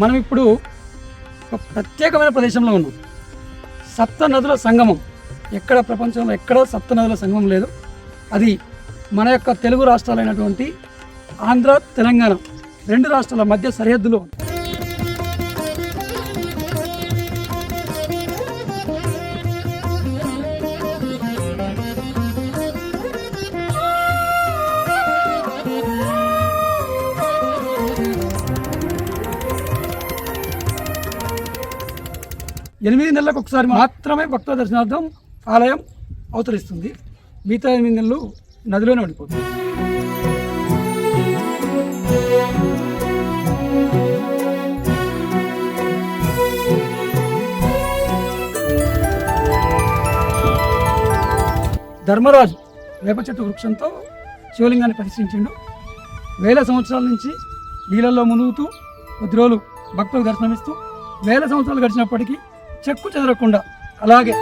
మనం ఇప్పుడు ఒక ప్రత్యేకమైన ప్రదేశంలో ఉన్నాం. సప్త నదుల సంగమం. ఎక్కడ ప్రపంచంలో ఎక్కడ సప్త నదుల సంగమం లేదు. అది మన యొక్క తెలుగు రాష్ట్రాలైనటువంటి ఆంధ్ర తెలంగాణ రెండు రాష్ట్రాల మధ్య సరిహద్దులో ఎనిమిది నెలలకు ఒకసారి మాత్రమే భక్తుల దర్శనార్థం ఆలయం అవతరిస్తుంది. మిగతా ఎనిమిది నెలలు నదిలోనే ఉండిపోతుంది. ధర్మరాజు వేప చెట్టు వృక్షంతో శివలింగాన్ని ప్రతిష్ఠించిండు. వేల సంవత్సరాల నుంచి నీళ్ళల్లో మునుగుతూ కొద్ది రోజులు భక్తులకు దర్శనమిస్తూ వేల సంవత్సరాలు గడిచినప్పటికీ చెక్కు చెదరకుండా. అలాగే.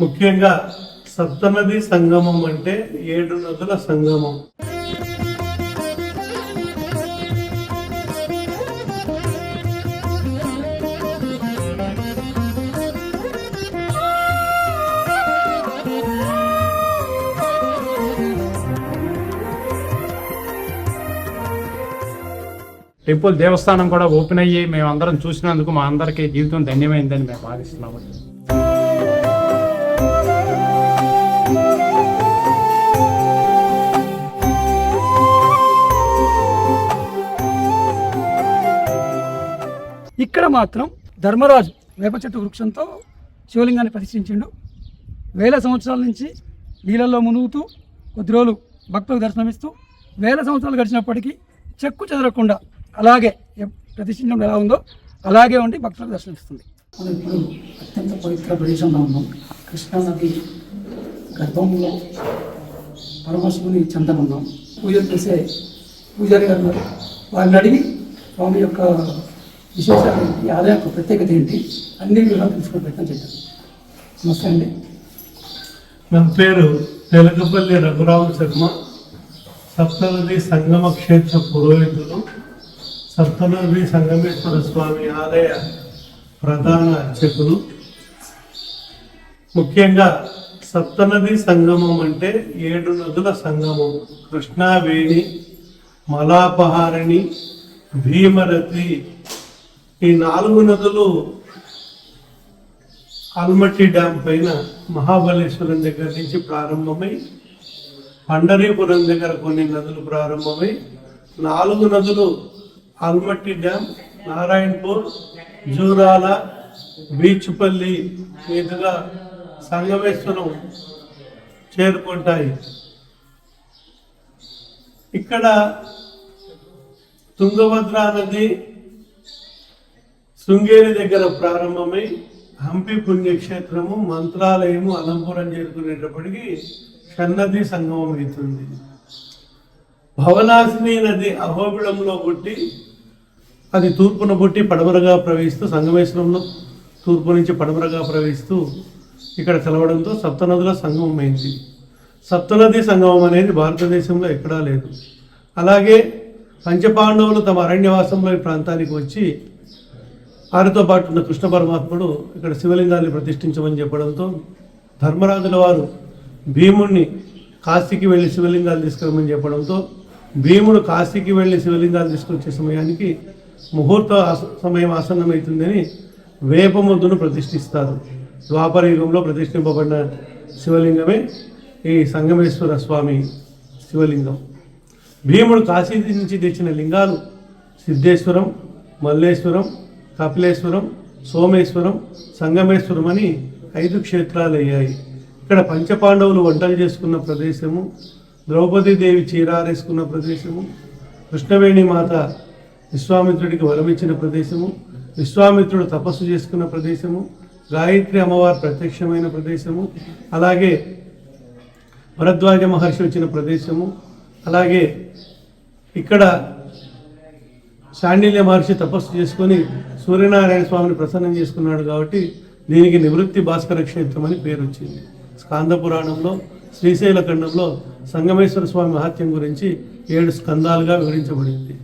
ముఖ్యంగా సప్తనది సంగమం అంటే ఏడు నదుల సంగమం. టెంపుల్ దేవస్థానం కూడా ఓపెన్ అయ్యి మేము అందరం చూసినందుకు మా అందరికీ జీవితం ధన్యమైందని మేము భావిస్తున్నాము ఇక్కడ మాత్రం ధర్మరాజు వేప చెట్టు వృక్షంతో శివలింగాన్ని ప్రతిష్ఠించిండు. వేల సంవత్సరాల నుంచి నీళ్ళల్లో మునుగుతూ కొద్ది రోజులు భక్తులకు దర్శనమిస్తూ వేల సంవత్సరాలు గడిచినప్పటికీ చెక్కు చెదరకుండా అలాగే ప్రతిష్ఠించడం ఎలా ఉందో అలాగే ఉండి భక్తులకు దర్శనమిస్తుంది. మనం ఇప్పుడు అత్యంత పవిత్ర ప్రదేశంలో ఉన్నాం. కృష్ణానది గర్భంలో పరమశివుని చెంతన ఉన్నాం. పూజలు చేసే పూజారి గారు వారిని అడిగి స్వామి యొక్క విశేషాలు ఏంటి ఆలయం యొక్క ప్రత్యేకత ఏంటి? అన్ని వివరాలు తెలుసుకునే ప్రయత్నం చేద్దాం. నమస్తే అండి. నా పేరు తెలకపల్లి రఘురామ శర్మ. సప్తనది సంగమ క్షేత్ర పురోహితులు. సప్తనది సంగమేశ్వర స్వామి ఆలయ ప్రధాన అర్చకులు. ముఖ్యంగా సప్తనది సంగమం అంటే ఏడు నదుల సంగమం. కృష్ణావేణి మలాపహారిణి భీమరథి ఈ నాలుగు నదులు ఆల్మట్టి డ్యామ్ పైన మహాబలేశ్వరం దగ్గర నుంచి ప్రారంభమై పండరీపురం దగ్గర కొన్ని నదులు ప్రారంభమై నాలుగు నదులు ఆల్మట్టి డ్యామ్ నారాయణపూర్ జూరాల బీచ్పల్లి మీదుగా సంగమేశ్వరం చేరుకుంటాయి. ఇక్కడ తుంగభద్రా నది శృంగేరి దగ్గర ప్రారంభమై హంపి పుణ్యక్షేత్రము మంత్రాలయము అలంపురం చేరుకునేటప్పటికి షన్నది సంగమం అవుతుంది. భవనాశిని నది అహోబిడంలో పుట్టి అది తూర్పున పుట్టి పడమరగా ప్రవహిస్తూ సంగమేశ్వరంలో తూర్పు నుంచి పడమరగా ప్రవహిస్తూ ఇక్కడ కలవడంతో సప్తనదుల సంగమం అయింది. సప్తనది సంగమం అనేది భారతదేశంలో ఎక్కడా లేదు. అలాగే పంచపాండవులు తమ అరణ్యవాసంలో ఈ ప్రాంతానికి వచ్చి వారితో పాటు ఉన్న కృష్ణ పరమాత్ముడు ఇక్కడ శివలింగాన్ని ప్రతిష్ఠించమని చెప్పడంతో ధర్మరాజుల వారు భీముణ్ణి కాశీకి వెళ్ళి శివలింగాలు తీసుకురమని చెప్పడంతో భీముడు కాశీకి వెళ్ళి శివలింగాలు తీసుకొచ్చే సమయానికి ముహూర్త సమయం ఆసన్నమవుతుందని వేపముద్దును ప్రతిష్ఠిస్తారు. ద్వాపర యుగంలో ప్రతిష్ఠింపబడిన శివలింగమే ఈ సంగమేశ్వర స్వామి శివలింగం. భీముడు కాశీ నుంచి తెచ్చిన లింగాలు సిద్ధేశ్వరం మల్లేశ్వరం కపిలేశ్వరం సోమేశ్వరం సంగమేశ్వరం అని ఐదు క్షేత్రాలు అయ్యాయి. ఇక్కడ పంచపాండవులు వంటలు చేసుకున్న ప్రదేశము ద్రౌపదీదేవి చీరారేసుకున్న ప్రదేశము కృష్ణవేణి మాత విశ్వామిత్రుడికి వరమిచ్చిన ప్రదేశము విశ్వామిత్రుడు తపస్సు చేసుకున్న ప్రదేశము గాయత్రి అమ్మవారు ప్రత్యక్షమైన ప్రదేశము అలాగే భరద్వాజ మహర్షి వచ్చిన ప్రదేశము అలాగే ఇక్కడ శాండిల్య మహర్షి తపస్సు చేసుకొని సూర్యనారాయణ స్వామిని ప్రసన్నం చేసుకున్నాడు కాబట్టి దీనికి నివృత్తి భాస్కర క్షేత్రం అని పేరు వచ్చింది. స్కాంద పురాణంలో శ్రీశైల ఖండంలో సంగమేశ్వర స్వామి మహత్యం గురించి ఏడు స్కందాలుగా వివరించబడింది.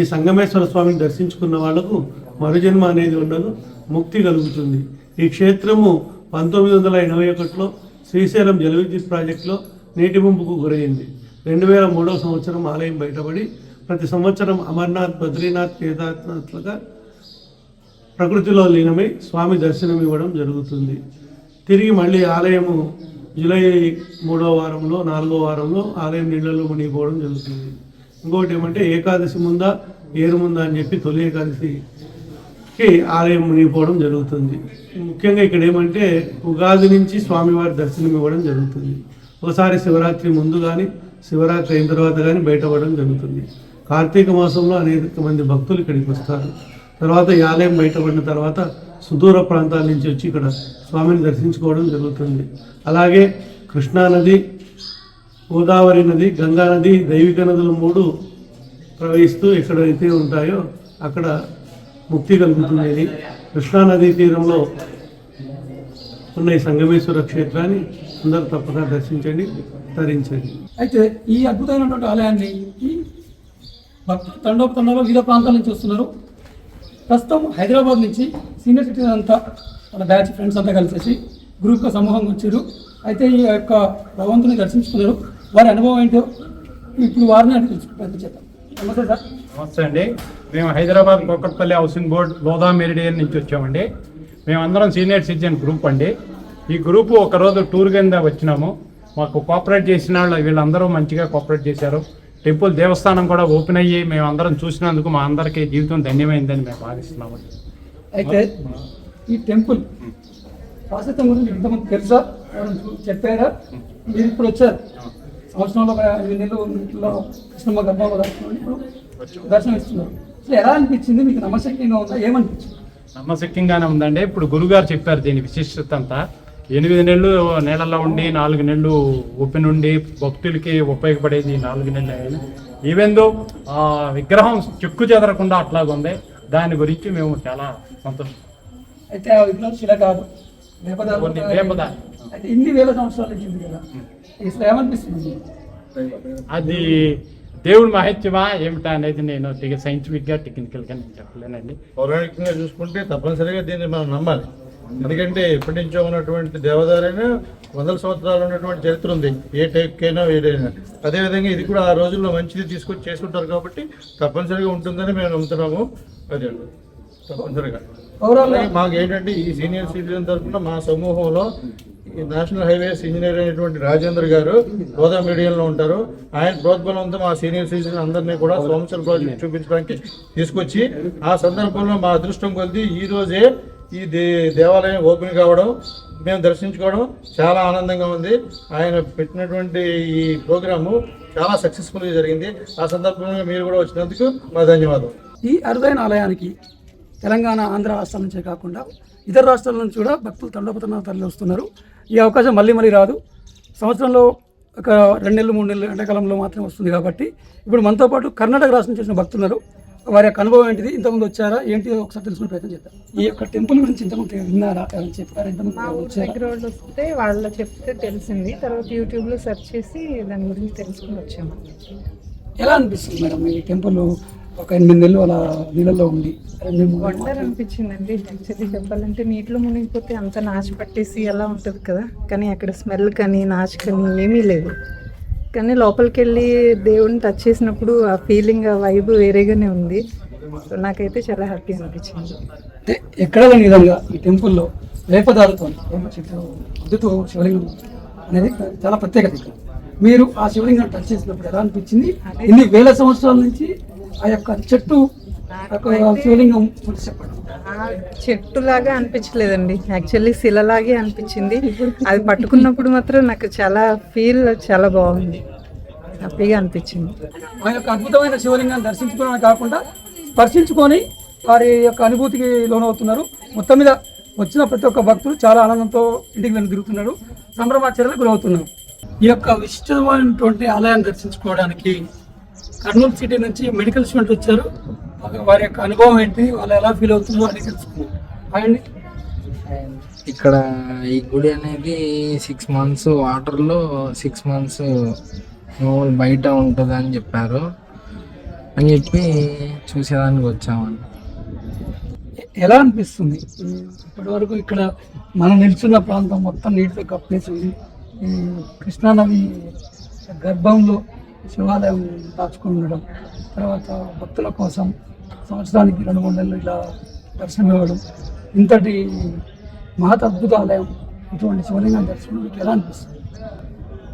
ఈ సంగమేశ్వర స్వామిని దర్శించుకున్న వాళ్ళకు మరుజన్మ అనేది ఉండదు ముక్తి కలుగుతుంది. ఈ క్షేత్రము పంతొమ్మిది వందల ఎనభై ఒకటిలో శ్రీశైలం జలవిద్యుత్ ప్రాజెక్టులో నీటి ముంపుకు గురైంది. రెండు వేల మూడవ సంవత్సరం ఆలయం బయటపడి ప్రతి సంవత్సరం అమర్నాథ్ బద్రీనాథ్ కేదార్నాథ్లుగా ప్రకృతిలో లీనమై స్వామి దర్శనం ఇవ్వడం జరుగుతుంది. తిరిగి మళ్ళీ ఆలయము జూలై మూడో వారంలో నాలుగో వారంలో ఆలయం నీళ్ళలో మునిగిపోవడం జరుగుతుంది. ఇంకోటి ఏమంటే ఏకాదశి ముందా ఏరు ముందా అని చెప్పి తొలి ఏకాదశికి ఆలయం మునిగిపోవడం జరుగుతుంది. ముఖ్యంగా ఇక్కడ ఏమంటే ఉగాది నుంచి స్వామివారి దర్శనం ఇవ్వడం జరుగుతుంది. ఒకసారి శివరాత్రి ముందు కానీ శివరాత్రి అయిన తర్వాత కానీ బయటపడడం జరుగుతుంది. కార్తీక మాసంలో అనేక మంది భక్తులు ఇక్కడికి వస్తారు. తర్వాత ఈ ఆలయం బయటపడిన తర్వాత సుదూర ప్రాంతాల నుంచి వచ్చి ఇక్కడ స్వామిని దర్శించుకోవడం జరుగుతుంది. అలాగే కృష్ణానది గోదావరి నది గంగా నది దైవిక నదులు మూడు ప్రవహిస్తూ ఎక్కడైతే ఉంటాయో అక్కడ ముక్తి కలుగుతుంది కృష్ణానదీ కృష్ణా నదీ తీరంలో ఉన్న ఈ సంగమేశ్వర క్షేత్రాన్ని అందరూ తప్పక దర్శించండి తరించండి అయితే ఈ అద్భుతమైనటువంటి ఆలయాన్ని ఈ భక్తులు తండోపతండాలో వివిధ ప్రాంతాల నుంచి వస్తున్నారు. ప్రస్తుతం హైదరాబాద్ నుంచి సీనియర్ సిటిజన్ అంతా వాళ్ళ బ్యాచ్ ఫ్రెండ్స్ అంతా కలిసేసి గ్రూప్గా సమూహంగా వచ్చారు. అయితే ఈ యొక్క భగవంతుని దర్శించుకున్నారు. వారి అనుభవం ఏంటో ఇప్పుడు వారిని అడిగి తెలుసుకునే ప్రయత్నం చేద్దాం నమస్తే సార్. నమస్తే అండి. మేము Hyderabad Kukatpally housing board Lodha Meridian నుంచి వచ్చామండి. మేమందరం సీనియర్ సిటిజన్ గ్రూప్ అండి. ఈ గ్రూపు ఒకరోజు టూర్ కింద వచ్చినాము. మాకు కోఆపరేట్ చేసిన వాళ్ళు వీళ్ళందరూ మంచిగా కోఆపరేట్ చేశారు. టెంపుల్ దేవస్థానం కూడా ఓపెన్ అయ్యి మేము అందరం చూసినందుకు మా అందరికీ జీవితం ధన్యమైందని మేము భావిస్తున్నాము అయితే ఈ టెంపుల్ ప్రాశస్త్యం గురించి ఇంతమంది తెలుసా? చెప్పారా? మీరు ఇప్పుడు వచ్చారు. సంవత్సరంలో ఎనిమిది నెలలు ఇంట్లో కృష్ణమ్మ గర్భంలో దర్శనం దర్శనం ఇస్తున్నారు. అసలు ఎలా అనిపించింది? మీకు నమ్మశక్యంగా ఉందా? ఏమనిపించింది? నమ్మశక్యంగానే ఉందండి. ఇప్పుడు గురుగారు చెప్పారు దీని విశిష్టత అంతా. ఎనిమిది నెలలు నీళ్ళలో ఉండి నాలుగు నెలలు ఓపెన్ ఉండి భక్తులకి ఉపయోగపడేది నాలుగు నెలలు. అయ్యాయి ఈవెన్ దో ఆ విగ్రహం చెక్కు చెదరకుండా అట్లాగుంది దాని గురించి మేము చాలా సంతోషం. అయితే ఆ విగ్రహం శిల కాదు. అయితే ఇన్ని వేల సంవత్సరాల నుంచి కదా ఏమనిపిస్తుంది? అది దేవుడి మహత్యమా ఏమిటా అనేది నేను సైంటిఫిక్గా టెక్నికల్గా నేను చెప్పలేనండి. పౌరాణికంగా చూసుకుంటే తప్పనిసరిగా దీన్ని మనం నమ్మాలి. ఎందుకంటే ఎప్పటి నుంచో ఉన్నటువంటి దేవదారైనా వందల సంవత్సరాలు ఉన్నటువంటి చరిత్ర ఉంది. ఏ టైప్కైనా ఏదైనా. అదేవిధంగా ఇది కూడా ఆ రోజుల్లో మంచిది తీసుకొచ్చి చేసుకుంటారు కాబట్టి తప్పనిసరిగా ఉంటుందని మేము నమ్ముతున్నాము. అదే తప్పనిసరిగా. మాకు ఏంటంటే ఈ సీనియర్ సిటిజన్ తరఫున మా సమూహంలో ఈ నేషనల్ హైవేస్ ఇంజనీర్ అయినటువంటి రాజేంద్ర గారు గోదా మీడియంలో ఉంటారు. ఆయన ప్రోద్బలంతో మా సీనియర్ సిటిజన్ అందరినీ కూడా సోమచల్ ప్రాజెక్ట్ చూపించడానికి తీసుకొచ్చి ఆ సందర్భంలో మా అదృష్టం కొద్ది ఈ రోజే ఈ దే దేవాలయం ఓపెన్ కావడం మేము దర్శించుకోవడం చాలా ఆనందంగా ఉంది. ఆయన పెట్టినటువంటి ఈ ప్రోగ్రాము చాలా సక్సెస్ఫుల్గా జరిగింది. ఆ సందర్భంలో మీరు కూడా వచ్చినందుకు మా ధన్యవాదం. ఈ అరుదైన ఆలయానికి తెలంగాణ ఆంధ్ర రాష్ట్రాల నుంచే కాకుండా ఇతర రాష్ట్రాల నుంచి కూడా భక్తులు తండోపతంగా తరలి వస్తున్నారు ఈ అవకాశం మళ్ళీ మళ్ళీ రాదు. సంవత్సరంలో ఒక రెండు నెలలు మూడు నెలలు ఎండాకాలంలో మాత్రమే వస్తుంది కాబట్టి ఇప్పుడు మనతో పాటు కర్ణాటక రాష్ట్రం చేసిన భక్తులు వారి యొక్క అనుభవం ఏంటిది? ఇంతకుముందు వచ్చారా? ఏంటి? ఒకసారి తెలుసుకునే ప్రయత్నం చేద్దాం. ఈ యొక్క టెంపుల్ గురించి ఇంతకుముందు విన్నారా? చెప్పారా? ఇంతకుముందు వస్తే వాళ్ళు చెప్తే తెలిసింది. తర్వాత యూట్యూబ్లో సెర్చ్ చేసి దాని గురించి తెలుసుకుని వచ్చాము. ఎలా అనిపిస్తుంది మేడం ఈ టెంపుల్ ఒక ఎనిమిది నెలలు అలా నీళ్ళల్లో ఉంది వండర్ అనిపించిందండి. యాక్చువల్లీ చెప్పాలంటే నీటిలో మునిగిపోతే అంత నాచు పట్టేసి అలా ఉంటుంది కదా? కానీ అక్కడ స్మెల్ కానీ నాచు కానీ ఏమీ లేదు. కానీ లోపలికి వెళ్ళి దేవుడిని టచ్ చేసినప్పుడు ఆ ఫీలింగ్ ఆ వైబ్ వేరేగానే ఉంది. సో నాకైతే చాలా హ్యాపీ అనిపించింది. అంటే ఎక్కడ లేని విధంగా ఈ టెంపుల్లో వేపదారుతో మద్దతు శివలింగం అనేది చాలా ప్రత్యేకత ఇక్కడ. మీరు ఆ శివలింగం టచ్ చేసినప్పుడు ఎలా అనిపించింది? ఇన్ని వేల సంవత్సరాల నుంచి ఆ యొక్క చెట్టు చెప్పండి. చెట్టులాగా అనిపించలేదండి. యాక్చువల్లీ శిలలాగే అనిపించింది. అది పట్టుకున్నప్పుడు మాత్రం నాకు చాలా ఫీల్ చాలా బాగుంది. హ్యాపీగా అనిపించింది. ఆ యొక్క అద్భుతమైన శివలింగాన్ని దర్శించుకోవడమే కాకుండా స్పర్శించుకొని వారి యొక్క అనుభూతికి లోనవుతున్నారు. మొత్తం మీద వచ్చిన ప్రతి ఒక్క భక్తులు చాలా ఆనందంతో ఇంటికి వెళ్ళి తిరుగుతున్నారు. సంభ్రమాచరణకు గురవుతున్నారు. ఈ యొక్క విశిష్టమైనటువంటి ఆలయాన్ని దర్శించుకోవడానికి కర్నూలు సిటీ నుంచి మెడికల్ స్టూడెంట్ వచ్చారు. వారి యొక్క అనుభవం ఏంటి వాళ్ళు ఎలా ఫీల్ అవుతున్నారో అని తెలుసుకున్నారు అండ్ ఇక్కడ ఈ గుడి అనేది సిక్స్ మంత్స్ వాటర్లో సిక్స్ మంత్స్ బయట ఉంటుంది అని చెప్పారు. అని చెప్పి చూసేదానికి వచ్చామండి. ఎలా అనిపిస్తుంది? ఇప్పటి వరకు ఇక్కడ మనం నిల్చున్న ప్రాంతం మొత్తం నీటితో కప్పేసి కృష్ణానది గర్భంలో శివాలయం దాచుకుని ఉండడం తర్వాత భక్తుల కోసం సంవత్సరానికి రెండు మూడు నెలలు ఇలా దర్శనం ఇవ్వడం. ఇంతటి మహత్ అద్భుత ఆలయం ఇటువంటి శివలింగం దర్శనం మీకు ఎలా అనిపిస్తుంది?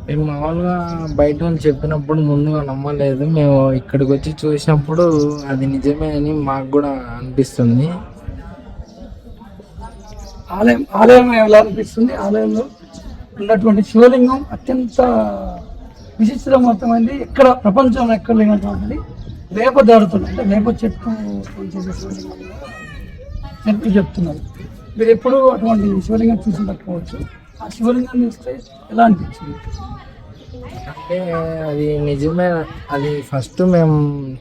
మేము మామూలుగా బయట వాళ్ళు చెప్పినప్పుడు ముందుగా నమ్మలేదు. మేము ఇక్కడికి వచ్చి చూసినప్పుడు అది నిజమే అని మాకు కూడా అనిపిస్తుంది. ఆలయం ఆలయం ఎలా అనిపిస్తుంది? ఆలయంలో ఉన్నటువంటి శివలింగం అత్యంత విశిష్టమైనది ఎక్కడ ప్రపంచంలో ఎక్కడ లేనటువంటిది. వేప దారుతుంది అంటే వేప చెట్టు చెట్టు చెప్తున్నారు. మీరు ఎప్పుడు అటువంటి శివలింగం చూసి ఉండకపోవచ్చు ఆ శివలింగం చూస్తే ఎలా అనిపించింది? అంటే అది నిజమే అది ఫస్ట్ మేము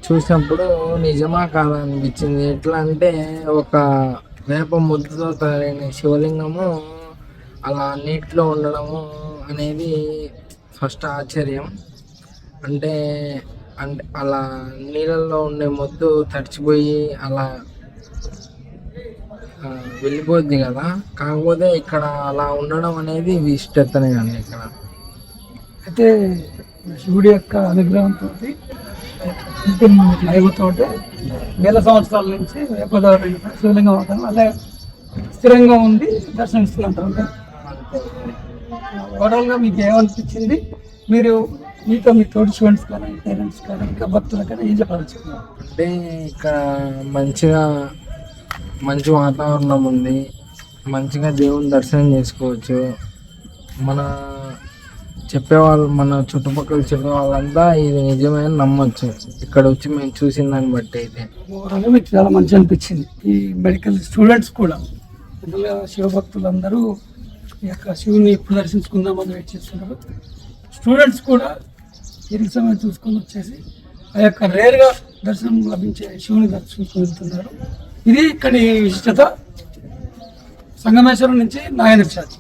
చూసినప్పుడు నిజమా కాదా అనిపించింది. ఎట్లా అంటే ఒక వేప ముద్దతో తయారైన శివలింగము అలా నీటిలో ఉండడము అనేది ఫస్ట్ ఆశ్చర్యం. అంటే అంటే అలా నీళ్ళల్లో ఉండే మొద్దు తడిచిపోయి అలా వెళ్ళిపోద్ది కదా. కాకపోతే ఇక్కడ అలా ఉండడం అనేది విశిష్టతనే అండి ఇక్కడ. అయితే శివుడి యొక్క అనుగ్రహంతో దైవతో వేల సంవత్సరాల నుంచి వేపదారు శివలింగం అవుతాను అలా స్థిరంగా ఉండి దర్శనమిస్తుంటారు ఓవరాల్గా మీకు ఏమనిపించింది? మీరు మీతో మీ తోటి స్టూడెంట్స్ కానీ పేరెంట్స్ కానీ ఇంకా భక్తులు కానీ ఏం చెప్పాలనుకుంటున్నారు? అంటే ఇక్కడ మంచిగా మంచి వాతావరణం ఉంది. మంచిగా దేవుని దర్శనం చేసుకోవచ్చు. మన చెప్పేవాళ్ళు మన చుట్టుపక్కల చెప్పే వాళ్ళంతా ఇది నిజమే అని నమ్మొచ్చు. ఇక్కడ వచ్చి మేము చూసిన దాన్ని బట్టి అయితే. ఓవరాల్గా మీకు చాలా మంచి అనిపించింది. ఈ మెడికల్ స్టూడెంట్స్ కూడా శివభక్తులందరూ ఈ యొక్క శివుని ఎప్పుడు దర్శించుకుందామని వెయిట్ చేస్తున్నారు. స్టూడెంట్స్ కూడా తీరిక సమయం చూసుకొని వచ్చేసి ఆ యొక్క రేర్గా దర్శనం లభించే శివుని దర్శించుకుని వెళ్తున్నారు. ఇది ఇక్కడి విశిష్టత సంగమేశ్వరం నుంచి నాగేంద్ర చాచి